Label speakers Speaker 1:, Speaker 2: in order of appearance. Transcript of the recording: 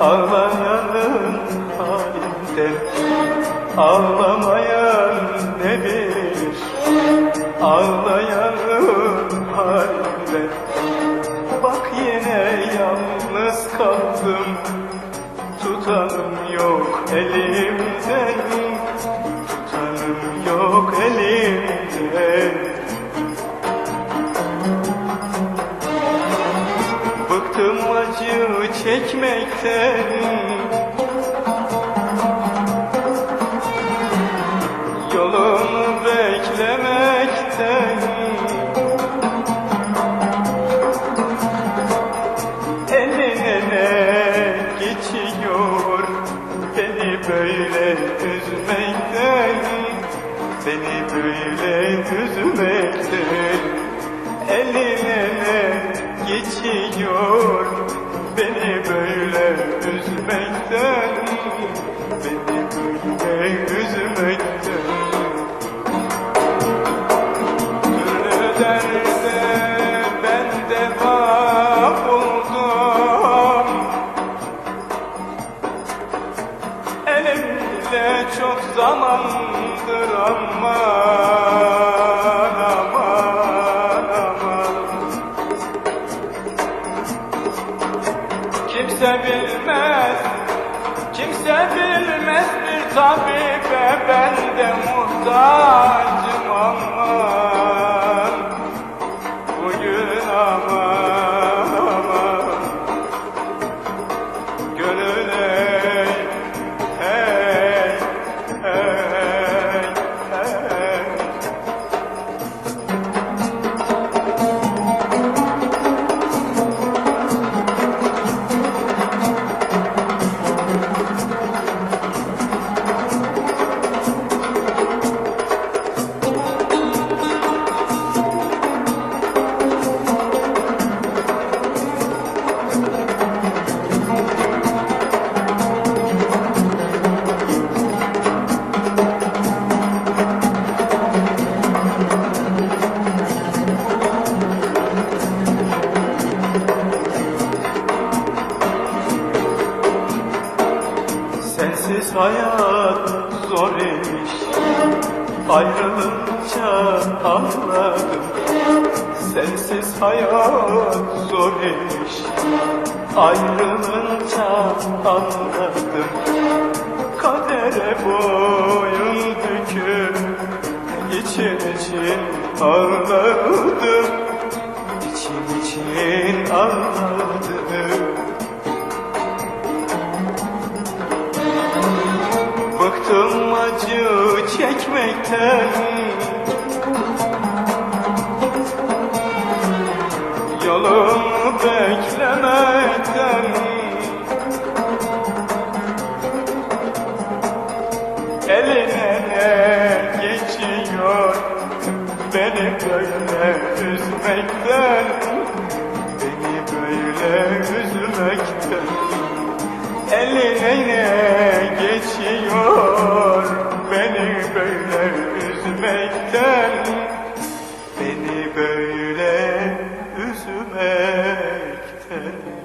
Speaker 1: ağlayanın halinde Ağlamayan ne bilir ağlayanın halinde Bak yine yalnız kaldım. Tutanım yok elimden acı çekmekten Yolunu beklemekten Eline ne geçiyor Beni böyle üzmekten Beni böyle üzmekten Eline ne geçiyor Beni böyle üzmekten Beni böyle üzmekten. Türlü ben deva buldum. Elimde çok zamandır aman Kimse bilmez, kimse bilmez bir tabibe ben de muhtacım Sensiz hayat zor imiş Ayrılınca anladım. Sensiz hayat zor imiş Ayrılınca anladım. Kadere boyun büküp için için ağladım. İçim için ağladım Yolumu beklemekten Eline ne geçiyor? Beni böyle üzmekten melekler